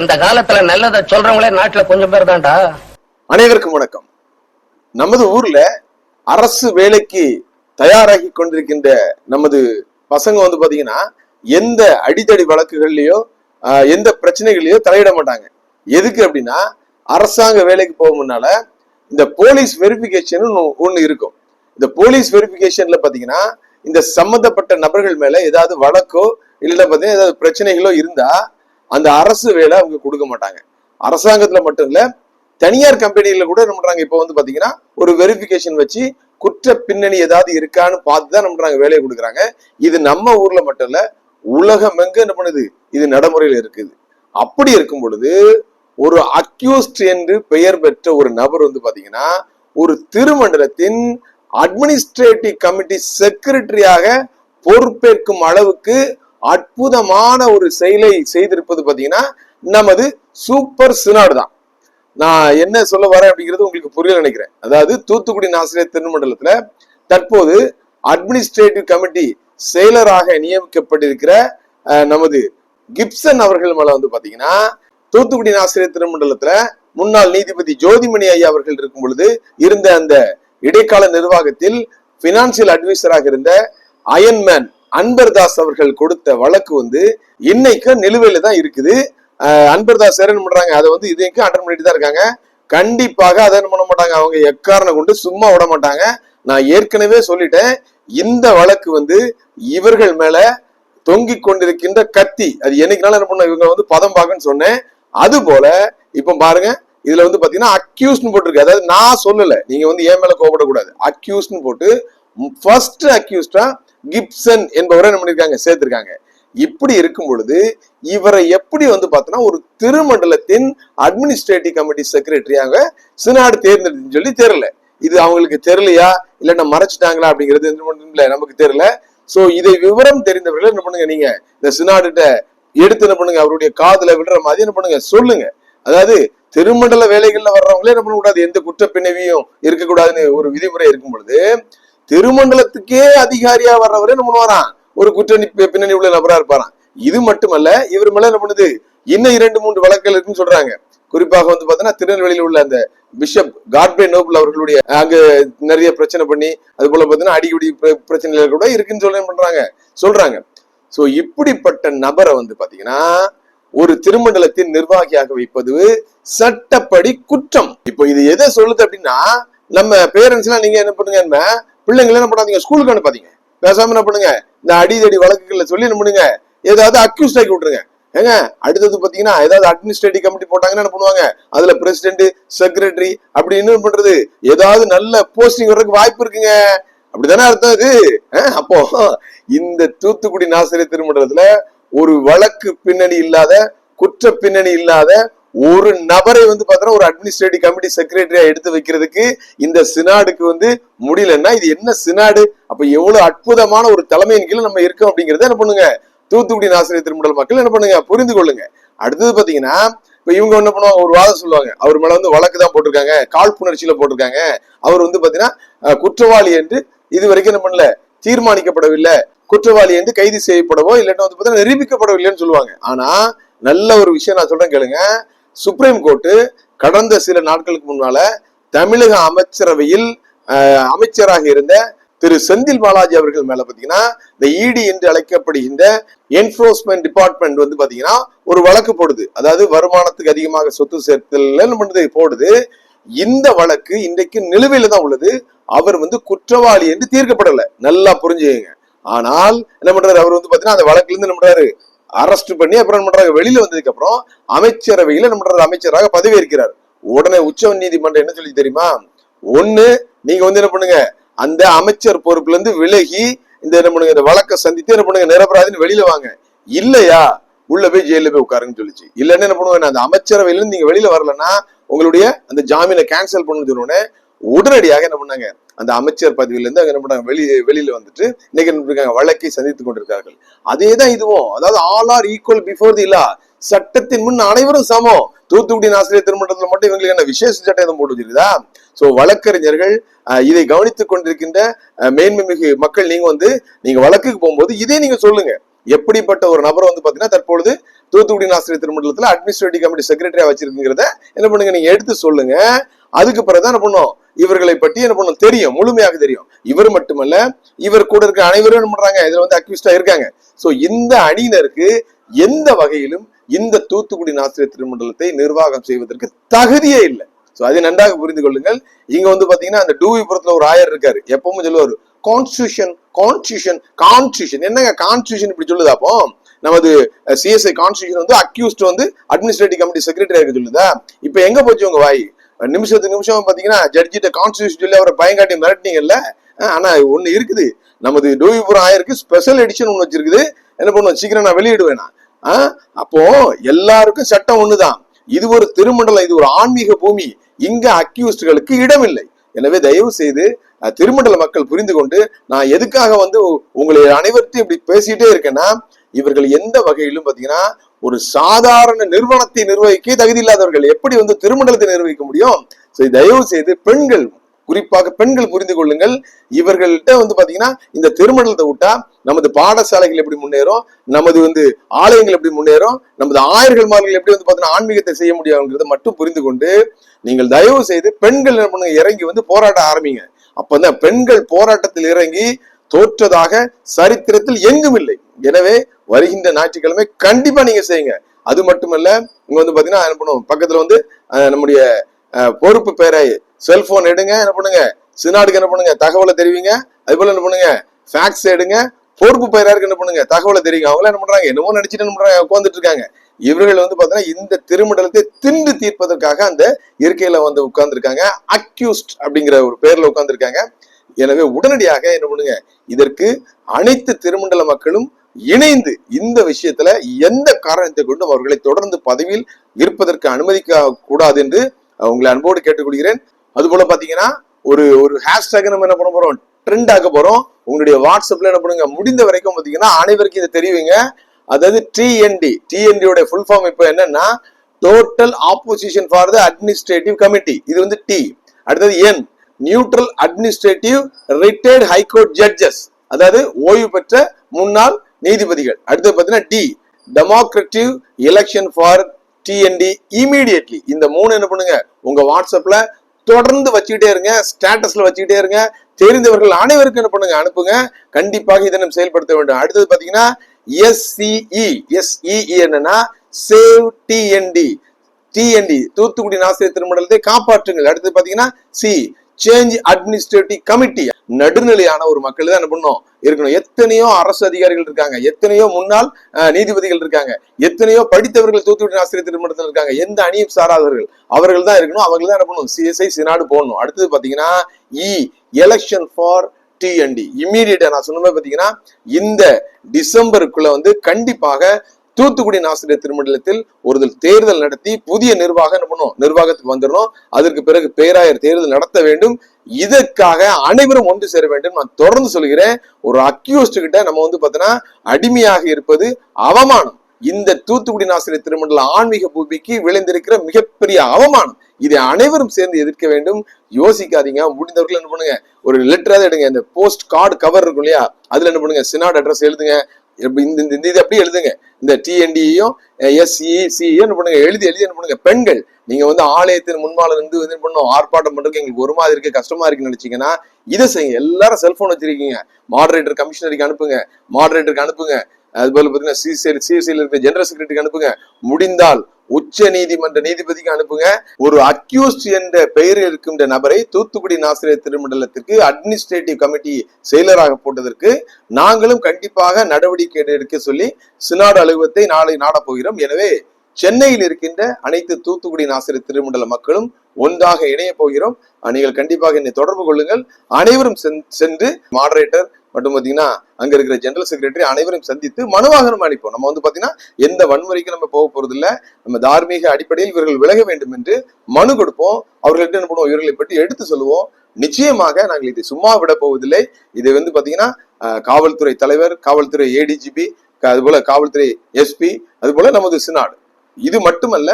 இந்த காலத்துல நல்லதை சொல்றவங்களே நாட்டுல கொஞ்சம் பேர் தான்டா. அனைவருக்கும் வணக்கம். நமது ஊர்ல அரசு வேலைக்கு தயாராகி கொண்டிருக்கின்ற நமது பசங்க வந்து பாத்தீங்கன்னா எந்த அடித்தடி வழக்குகள்லயோ எந்த பிரச்சனைகளையோ தலையிட மாட்டாங்க. எதுக்கு அப்படின்னா அரசாங்க வேலைக்கு போக முன்னால இந்த போலீஸ் வெரிபிகேஷன் ஒண்ணு இருக்கும். இந்த போலீஸ் வெரிபிகேஷன்ல பாத்தீங்கன்னா இந்த சம்பந்தப்பட்ட நபர்கள் மேல ஏதாவது வழக்கோ இல்லைன்னா பாத்தீங்கன்னா ஏதாவது பிரச்சனைகளோ இருந்தா அந்த அரசு வேலை அவங்க கொடுக்க மாட்டாங்க. அரசாங்கத்துல மட்டும் இல்ல தனியார் கம்பெனியில கூட என்ன பண்றாங்க? இப்போ வந்து பாத்தீங்கன்னா ஒரு வெரிஃபிகேஷன் வச்சு குற்ற பின்னணி ஏதாவது இருக்கான்னு பார்த்து தான் என்ன பண்றாங்க? வேலையை கொடுக்குறாங்க. இது நம்ம ஊர்ல மட்டும் இல்ல உலகம் எங்க என்ன பண்ணுது? இது நடைமுறையில் இருக்குது. அப்படி இருக்கும் பொழுது ஒரு அக்யூஸ்ட் என்று பெயர் பெற்ற ஒரு நபர் வந்து பாத்தீங்கன்னா ஒரு திருமண்டலத்தின் அட்மினிஸ்ட்ரேட்டிவ் கமிட்டி செக்ரட்டரியாக பொறுப்பேற்கும் அளவுக்கு அற்புதமான ஒரு செயலை செய்திருப்பது பாத்தீங்கன்னா நமது சூப்பர் சினாடு தான். நான் என்ன சொல்ல வரேன் அப்படிங்கிறது உங்களுக்கு புரியல நினைக்கிறேன். அதாவது தூத்துக்குடி ஆசிரியர் திருமண்டலத்துல தற்போது அட்மினிஸ்ட்ரேட்டிவ் கமிட்டி செயலராக நியமிக்கப்பட்டிருக்கிற நமது கிப்சன் அவர்கள் மேல வந்து பாத்தீங்கன்னா தூத்துக்குடி ஆசிரியர் திருமண்டலத்துல முன்னாள் நீதிபதி ஜோதிமணி ஐயா அவர்கள் இருக்கும் பொழுது இருந்த அந்த இடைக்கால நிர்வாகத்தில் பினான்சியல் அட்வைசராக இருந்த அயன்மேன் அன்பர்தாஸ் அவர்கள் கொடுத்த வழக்கு வந்து இன்னைக்கு நிலுவையில தான் இருக்குது. அன்பர்தாஸ் என்ன பண்றாங்க? அதை வந்து இதுக்கும் அட்டன் பண்ணிட்டு தான் இருக்காங்க. கண்டிப்பாக அதை என்ன பண்ண மாட்டாங்க? அவங்க எக்காரணம் கொண்டு சும்மா விட மாட்டாங்க. நான் ஏற்கனவே சொல்லிட்டேன். இந்த வழக்கு வந்து இவர்கள் மேல தொங்கிக் கொண்டிருக்கின்ற கத்தி. அது என்னைக்குனாலும் என்ன பண்ண இவங்க வந்து பதம் பார்க்கன்னு சொன்னேன். அது போல இப்ப பாருங்க இதுல வந்து பாத்தீங்கன்னா அக்யூஸ்னு போட்டிருக்கு. அதாவது நான் சொல்லல. நீங்க வந்து என் மேல கோபப்படக்கூடாது அக்யூஸ்னு போட்டு ஃபர்ஸ்ட் அக்யூஸ்டா கிப்சன் என்பவரை என்ன பண்ணிருக்காங்க? சேர்த்திருக்காங்க. இப்படி இருக்கும் பொழுது இவரை எப்படி வந்து பார்த்தோன்னா ஒரு திருமண்டலத்தின் அட்மினிஸ்ட்ரேட்டிவ் கமிட்டி செக்ரட்டரியாக சினாடு தேர்ந்தெடுத்துன்னு சொல்லி தெரியல இது அவங்களுக்கு தெரியலையா? இல்லைன்னா மறைச்சிட்டாங்களா அப்படிங்கிறது என்ன பண்ணும் நமக்கு தெரியல. ஸோ இதை விவரம் தெரிந்தவர்கள் என்ன பண்ணுங்க நீங்க? இந்த சினாடுகிட்ட எடுத்து என்ன பண்ணுங்க? அவருடைய காதல விடுற மாதிரி என்ன பண்ணுங்க? சொல்லுங்க. அதாவது திருமண்டல வேலைகள்ல வர்றவங்களே என்ன பண்ணக்கூடாது? எந்த குற்ற பின்னவியும் இருக்கக்கூடாதுன்னு ஒரு விதிமுறை இருக்கும் பொழுது திருமண்டலத்துக்கே அதிகாரியா வர்றவரே என்ன பண்ணுவாராம்? ஒரு குற்ற பின்னணி உள்ள நபரா இருப்பாராம். இது மட்டுமல்ல இவர் மேல என்ன பண்ணுது? இன்னும் இரண்டு மூன்று வழக்குகள் இருக்குன்னு சொல்றாங்க. குறிப்பாக வந்து பாத்தீங்கன்னா திருநெல்வேலியில் உள்ள அந்த பிஷப் காட்பே நோபல் அவர்களுடைய அங்க நிறைய பிரச்சனை பண்ணி அது போல பாத்தீங்கன்னா அடிக்கடி பிரச்சனைகள் கூட இருக்குன்னு சொல்ல பண்றாங்க? சொல்றாங்க. சோ இப்படிப்பட்ட நபரை வந்து பாத்தீங்கன்னா ஒரு திருமண்டலத்தின் நிர்வாகியாக வைப்பது சட்டப்படி குற்றம். இப்போ இது எதை சொல்லுது அப்படின்னா நம்ம பேரண்ட்ஸ் எல்லாம் நீங்க என்ன பண்ணுங்க என்ன பிள்ளைங்களை என்ன பண்ணாதீங்க? ஸ்கூலுக்கு அனுப்பாதீங்க. பேசாம என்ன பண்ணுங்க? இந்த அடிதடி வழக்குகள்ல சொல்லி என்ன பண்ணுங்க? ஏதாவது அக்யூஸ்ட் ஆக்கி விட்டுருங்க. ஏங்க அடுத்தது பாத்தீங்கன்னா ஏதாவது அட்மினிஸ்ட்ரேட்டிவ் கமிட்டி போட்டாங்கன்னா என்ன பண்ணுவாங்க? அதுல பிரசிடென்ட் செக்ரட்டரி அப்படி என்ன பண்றது? ஏதாவது நல்ல போஸ்டிங் வர்றதுக்கு வாய்ப்பு இருக்குங்க. அப்படிதானே அர்த்தம் இது அப்போ இந்த தூத்துக்குடி நாசிரியர் திருமண்டலத்துல ஒரு வழக்கு பின்னணி இல்லாத குற்ற பின்னணி இல்லாத ஒரு நபரை வந்து பார்த்தோன்னா ஒரு அட்மினிஸ்ட்ரேட்டிவ் கமிட்டி செக்ரட்டரியா எடுத்து வைக்கிறதுக்கு இந்த சினாடுக்கு வந்து முடியலன்னா இது என்ன சினாடு? அப்ப எவ்வளவு அற்புதமான ஒரு தலைமையின் கீழே நம்ம இருக்கோம் அப்படிங்கறத என்ன பண்ணுங்க? தூத்துக்குடி ஆசிரியர் திருமண்டல மக்கள் என்ன பண்ணுங்க? புரிந்து கொள்ளுங்க. அடுத்தது பாத்தீங்கன்னா இப்ப இவங்க என்ன பண்ணுவாங்க? ஒரு வாதம் சொல்லுவாங்க. அவர் மேல வந்து வழக்கு தான் போட்டிருக்காங்க. காழ்ப்புணர்ச்சியில போட்டிருக்காங்க. அவர் வந்து பாத்தீங்கன்னா குற்றவாளி என்று இது வரைக்கும் என்ன பண்ணல தீர்மானிக்கப்படவில்லை. குற்றவாளி என்று கைது செய்யப்படவோ இல்லைன்னா வந்து பாத்தீங்கன்னா நிரூபிக்கப்படவில்லைன்னு சொல்லுவாங்க. ஆனா நல்ல ஒரு விஷயம் நான் சொல்றேன் கேளுங்க. சுப்ரீம் கோர்ட்டு கடந்த சில நாட்களுக்கு முன்னால தமிழக அமைச்சரவையில் அமைச்சராக இருந்த திரு செந்தில் பாலாஜி அவர்கள் மேல பாத்தீங்கன்னா இந்த இடி என்று அழைக்கப்படுகின்ற என்போர்ஸ்மெண்ட் டிபார்ட்மெண்ட் வந்து பாத்தீங்கன்னா ஒரு வழக்கு போடுது. அதாவது வருமானத்துக்கு அதிகமாக சொத்து சேர்த்தல் என்ன போடுது. இந்த வழக்கு இன்றைக்கு நிலுவையில தான் உள்ளது. அவர் வந்து குற்றவாளி என்று தீர்க்கப்படல. நல்லா புரிஞ்சுக்கங்க. ஆனால் என்ன பண்றாரு? அவர் வந்து பாத்தீங்கன்னா அந்த வழக்குல இருந்து என்ன பண்றாரு? அரெஸ்ட் பண்ணி அப்புறம் என்ன பண்றாங்க வெளியில வந்ததுக்கு அப்புறம் அமைச்சரவையில என்ன பண்றாரு? அமைச்சராக பதவியேற்கிறார். உடனே உச்ச நீதிமன்றம் என்ன சொல்லி தெரியுமா? ஒண்ணு நீங்க வந்து என்ன பண்ணுங்க? அந்த அமைச்சர் பொறுப்புல இருந்து விலகி இந்த என்ன பண்ணுங்க இந்த வழக்கை சந்தித்து என்ன பண்ணுங்க நிரபராதின்னு வெளியில வாங்க. இல்லையா? உள்ள போய் ஜெயில போய் உட்காருன்னு சொல்லிச்சு. இல்லைன்னா என்ன பண்ணுவாங்க அந்த அமைச்சரவையில இருந்து நீங்க வெளியில வரலன்னா உங்களுடைய அந்த ஜாமீனை கேன்சல் பண்ணு சொன்னோடனே உடனடியாக என்ன பண்ணாங்க? அந்த அமைச்சர் பதவியிலேருந்து அங்க என்ன பண்ணாங்க வெளியே வெளியில வந்துட்டு இன்னைக்கு என்ன பண்ணிருக்காங்க? வழக்கை சந்தித்துக் கொண்டிருக்கார்கள். அதே தான் இதுவும். அதாவது all are equal before the law சட்டத்தின் முன் அனைவரும் சமம். தூத்துக்குடி ஆசிரியர் திருமணத்தில் மட்டும் இவங்களுக்கு என்ன விசேஷ சட்டம் எதுவும் போட்டு வச்சிருக்குதா? ஸோ வழக்கறிஞர்கள் இதை கவனித்துக் கொண்டிருக்கின்ற மேன்மை மிகு மக்கள் நீங்க வந்து நீங்க வழக்குக்கு போகும்போது இதே நீங்க சொல்லுங்க. எப்படிப்பட்ட ஒரு நபர் வந்து பாத்தீங்கன்னா தற்பொழுது தூத்துக்குடி ஆசிரியர் திருமண்டலத்துல அட்மினிஸ்ட்ரேட்டிவ் கமிட்டி செக்ரட்டரியா வச்சிருக்குங்கிறத என்ன பண்ணுங்க? நீங்க எடுத்து சொல்லுங்க. அதுக்கு பிறகு என்ன பண்ணும்? இவர்களை பற்றி என்ன பண்ணும்? தெரியும். முழுமையாக தெரியும். இவர் மட்டுமல்ல இவர் கூட இருக்க அனைவரும் என்ன பண்றாங்க? இதுல வந்து அக்யூஸ்டா இருக்காங்க. சோ இந்த அணியினருக்கு எந்த வகையிலும் இந்த தூத்துக்குடி ஆசிரியர் திருமண்டலத்தை நிர்வாகம் செய்வதற்கு தகுதியே இல்லை. சோ அதை நன்றாக புரிந்து கொள்ளுங்கள். இங்க வந்து பாத்தீங்கன்னா அந்த டூவிபுரத்துல ஒரு ஆயர் இருக்காரு. எப்பவும் சொல்லுவார் கான்ஸ்டியூஷன் கான்ஸ்டியூஷன் கான்ஸ்டியூஷன் என்னங்க கான்ஸ்டியூஷன் இப்படி சொல்லுது அப்போ? நமது சிஎஸ்ஐ கான்ஸ்டியூஷன் வந்து அக்யூஸ்ட் வந்து அட்மினிஸ்ட்ரேட்டிவ் கமிட்டி செக்ரட்டரி இருக்க சொல்லுதா? இப்ப எங்க போச்சு உங்க வாய்? நிமிஷத்துக்கு நிமிஷம் பாத்தீங்கன்னா ஜட்ஜிட்ட கான்ஸ்டியூஷன் சொல்லி அவரை பயங்காட்டி மிரட்டினீங்கல்ல? அஹ் ஆனா ஒண்ணு இருக்குது. நமது டோவிபுரம் ஆயிருக்கு ஸ்பெஷல் எடிஷன் ஒண்ணு வச்சிருக்குது. என்ன பண்ணுவோம்? சீக்கிரம் நான் வெளியிடுவேனா ஆஹ் அப்போ எல்லாருக்கும் சட்டம் ஒண்ணுதான். இது ஒரு திருமண்டலம் இது ஒரு ஆன்மீக பூமி. இங்க அக்யூஸ்டுகளுக்கு இடமில்லை. எனவே தயவு செய்து திருமண்டல மக்கள் புரிந்து கொண்டு நான் எதுக்காக வந்து உங்களை அனைவர்த்தையும் இப்படி பேசிட்டே இருக்கேன்னா இவர்கள் எந்த வகையிலும் பாத்தீங்கன்னா ஒரு சாதாரண நிறுவனத்தை நிர்வகிக்க தகுதி இல்லாதவர்கள் எப்படி வந்து திருமண்டலத்தை நிர்வகிக்க முடியும்? தயவு செய்து பெண்கள் குறிப்பாக பெண்கள் புரிந்து கொள்ளுங்கள். இவர்கள்ட்ட வந்து பாத்தீங்கன்னா இந்த திருமணத்தை விட்டா நமது பாடசாலைகள் எப்படி முன்னேறும்? நமது வந்து ஆலயங்கள் எப்படி முன்னேறும்? நமது ஆயர்கள் மார்கள் எப்படி வந்து பாத்தீங்கன்னா ஆன்மீகத்தை செய்ய முடியாதுங்கிறத மட்டும் புரிந்து கொண்டு நீங்கள் தயவு செய்து பெண்கள் இறங்கி வந்து போராட்ட ஆரம்பிங்க. அப்பதான் பெண்கள் போராட்டத்தில் இறங்கி தோற்றதாக சரித்திரத்தில் எங்கும் இல்லை எனவே வருகின்ற ஞாயிற்றுக்கிழமை கண்டிப்பா நீங்க செய்யுங்க. அது மட்டுமல்ல இங்க வந்து பாத்தீங்கன்னா என்ன பண்ணுவோம்? பக்கத்துல வந்து நம்முடைய பொறுப்பு பேரை செல்போன் எடுங்க என்ன பண்ணுங்க? சினாடுக்கு என்ன பண்ணுங்க? தகவலை தெரிவிங்க. அது போல என்ன பண்ணுங்க? ஃபேக்ஸ் எடுங்க. பொறுப்பு பெயராருக்கு என்ன பண்ணுங்க? தகவலை தெரியுங்க அவங்களாம் என்ன பண்றாங்க? என்னமோ நினைச்சிட்டு என்ன பண்றாங்க? உட்காந்துட்டு இருக்காங்க. இவர்கள் வந்து பாத்தீங்கன்னா இந்த திருமண்டலத்தை திண்டு தீர்ப்பதற்காக அந்த இருக்கையில வந்து உட்கார்ந்துருக்காங்க. அக்யூஸ்ட் அப்படிங்கிற ஒரு பேர்ல உட்கார்ந்துருக்காங்க. எனவே உடனடியாக என்ன பண்ணுங்க இதற்கு அனைத்து திருமண்டல மக்களும் இணைந்து இந்த விஷயத்துல எந்த காரணத்தை கொண்டும் அவர்களை தொடர்ந்து பதவியில் இருப்பதற்கு அனுமதிக்க கூடாது என்று அவங்களை உங்களை அன்போடு கேட்டுக்கொள்கிறேன். அது போல பாத்தீங்கன்னா ஒரு ஒரு ஹேஷ்டேக் நம்ம என்ன பண்ண போறோம் ட்ரெண்ட் ஆக போறோம். உங்களுடைய வாட்ஸ்அப்ல என்ன பண்ணுங்க முடிந்த வரைக்கும் பாத்தீங்கன்னா அனைவருக்கும் இதை தெரிவிங்க. அதாவது டிஎன்டி டிஎன்டியோட ஃபுல் ஃபார்ம் இப்போ என்னன்னா total opposition for the administrative committee இது வந்து டி அடுத்தது என் neutral administrative retired high court judges அதாவது ஓய்வு பெற்ற முன்னாள் நீதிபதிகள். அடுத்தது பார்த்தீங்கன்னா the democratic election for TNT immediately இந்த மூணு என்ன பண்ணுங்க? உங்க வாட்ஸ்அப்ல தொடர்ந்து வச்சுக்கிட்டே இருங்க ஸ்டேட்டஸ்ல வச்சுக்கிட்டே இருங்க. தெரிந்தவர்கள் அனைவருக்கும் என்ன பண்ணுங்க? அனுப்புங்க. கண்டிப்பாக இதை நம்ம செயல்படுத்த வேண்டும். அடுத்தது பாத்தீங்கன்னா எஸ்சிஇ எஸ்இஇ என்னன்னா சேவ் டிஎன்டி டிஎன்டி தூத்துக்குடி நாசிரியர் திருமணத்தை காப்பாற்றுங்கள். அடுத்து பாத்தீங்கன்னா சி சேஞ்ச் அட்மினிஸ்ட்ரேட்டிவ் கமிட்டி நடுநிலையான ஒரு மக்கள் தான் என்ன பண்ணும்? இருக்கணும். எத்தனையோ அரசு அதிகாரிகள் இருக்காங்க. எத்தனையோ முன்னாள் நீதிபதிகள் இருக்காங்க. எத்தனையோ படித்தவர்கள் தூத்துக்குடி ஆசிரியர் திருமணத்தில் இருக்காங்க. எந்த அணியும் சாராதவர்கள். அவர்கள் தான் இருக்கணும். அவர்கள் தான் என்ன பண்ணணும்? சிஎஸ்ஐ சினாடு போடணும். அடுத்தது பாத்தீங்கன்னா இ எலெக்ஷன் ஃபார் டிஎன்டி இம்மீடியட்டா நான் சொன்ன மாதிரி பாத்தீங்கன்னா இந்த டிசம்பருக்குள்ள வந்து கண்டிப்பாக தூத்துக்குடி ஆசிரியர் திருமண்டலத்தில் ஒரு தேர்தல் நடத்தி புதிய நிர்வாகம் என்ன பண்ணும்? நிர்வாகத்துக்கு வந்துடணும். அதற்கு பிறகு பேராயர் தேர்தல் நடத்த வேண்டும். இதற்காக அனைவரும் ஒன்று சேர வேண்டும். நான் தொடர்ந்து சொல்கிறேன். ஒரு அக்யூஸ்ட் கிட்ட நம்ம வந்து பார்த்தோன்னா அடிமையாக இருப்பது அவமானம். இந்த தூத்துக்குடி ஆசிரியர் திருமண்டல ஆன்மீக பூமிக்கு விளைந்திருக்கிற மிகப்பெரிய அவமானம். இதை அனைவரும் சேர்ந்து எதிர்க்க வேண்டும். யோசிக்காதீங்க. முடிந்தவர்கள் என்ன பண்ணுங்க? ஒரு லெட்டராக எடுங்க. இந்த போஸ்ட் கார்டு கவர் இருக்கும் இல்லையா? அதுல என்ன பண்ணுங்க? சினாட் அட்ரஸ் எழுதுங்க. இந்த இந்த- இந்த இது அப்படியே எழுதுங்க. இந்த டிஎன்டியும் எஸ்இ என்ன பண்ணுங்க? எழுதி எழுதி என்ன பண்ணுங்க? பெண்கள் நீங்க வந்து ஆலயத்தின் முன்பால இருந்து வந்து என்ன ஆர்ப்பாட்டம் பண்றதுக்கு எங்களுக்கு ஒரு மாதிரி இருக்கு கஷ்டமா இருக்குன்னு நினைச்சீங்கன்னா இதை செய்யுங்க. எல்லாரும் செல்போன் வச்சிருக்கீங்க. மாடரேட்டர் கமிஷனருக்கு அனுப்புங்க. மாடரேட்டருக்கு அனுப்புங்க. அது போல பாத்தீங்கன்னா சிசிஎல் சிஎஸ்சியில் இருக்கிற ஜெனரல் செக்ரட்டரிக்கு அனுப்புங்க. முடிந்தால் உச்ச நீதிமன்ற நீதிபதிக்கு அனுப்புங்க. ஒரு அக்யூஸ்ட் என்ற பெயரில் இருக்கின்ற நபரை தூத்துக்குடி ஆசிரியர் திருமண்டலத்திற்கு அட்மினிஸ்ட்ரேட்டிவ் கமிட்டி செயலராக போட்டதற்கு நாங்களும் கண்டிப்பாக நடவடிக்கை எடுக்க சொல்லி சினாடு அலுவலகத்தை நாளை நாடப்போகிறோம் எனவே சென்னையில் இருக்கின்ற அனைத்து தூத்துக்குடி ஆசிரியர் திருமண்டல மக்களும் ஒன்றாக இணைய போகிறோம். நீங்கள் கண்டிப்பாக என்னை தொடர்பு கொள்ளுங்கள். அனைவரும் சென்- சென்று மாடரேட்டர் மற்றும் பாத்தீங்கன்னா அங்க இருக்கிற ஜெனரல் செக்ரட்டரி அனைவரும் சந்தித்து மனுவாகனம் அளிப்போம் நம்ம வந்து பாத்தீங்கன்னா எந்த வன்முறைக்கும் நம்ம போக போறது இல்ல நம்ம தார்மீக அடிப்படையில் இவர்கள் விலக வேண்டும் என்று மனு கொடுப்போம். அவர்கள்ட்ட என்ன பண்ணுவோம்? இவர்களை பற்றி எடுத்து சொல்லுவோம். நிச்சயமாக நாங்கள் இதை சும்மா விட போவதில்லை. இதை வந்து பாத்தீங்கன்னா காவல்துறை தலைவர் காவல்துறை ஏடிஜிபி அதுபோல காவல்துறை எஸ்பி அதுபோல நமது சினாடு. இது மட்டுமல்ல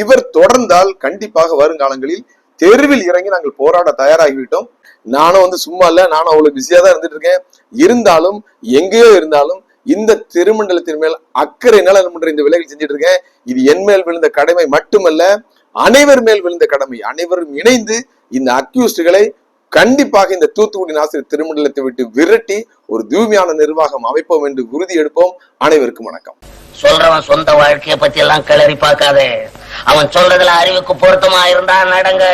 இவர் தொடர்ந்தால் கண்டிப்பாக வருங்காலங்களில் தெருவில் இறங்கி நாங்கள் போராட தயாராகிவிட்டோம். நானும் வந்து சும்மா இல்லை நானும் அவ்வளவு பிஸியா தான் இருந்துட்டு இருக்கேன். இருந்தாலும் எங்கேயோ இருந்தாலும் இந்த திருமண்டலத்தின் மேல் அக்கறையினால நம்ம இந்த விலைகள் செஞ்சுட்டு இருக்கேன். இது என் மேல் விழுந்த கடமை மட்டுமல்ல அனைவர் மேல் விழுந்த கடமை. அனைவரும் இணைந்து இந்த அக்யூஸ்டுகளை கண்டிப்பாக இந்த தூத்துக்குடி நாசிரியர் திருமண்டலத்தை விட்டு விரட்டி ஒரு தூய்மையான நிர்வாகம் அமைப்போம் என்று உறுதி எடுப்போம். அனைவருக்கும் வணக்கம். சொல்றவன் சொந்த வாழ்க்கையை பத்தி எல்லாம் கிளறி பார்க்காதே. அவன் சொல்றதுல அறிவுக்கு பொருத்தமா இருந்தா நடங்க.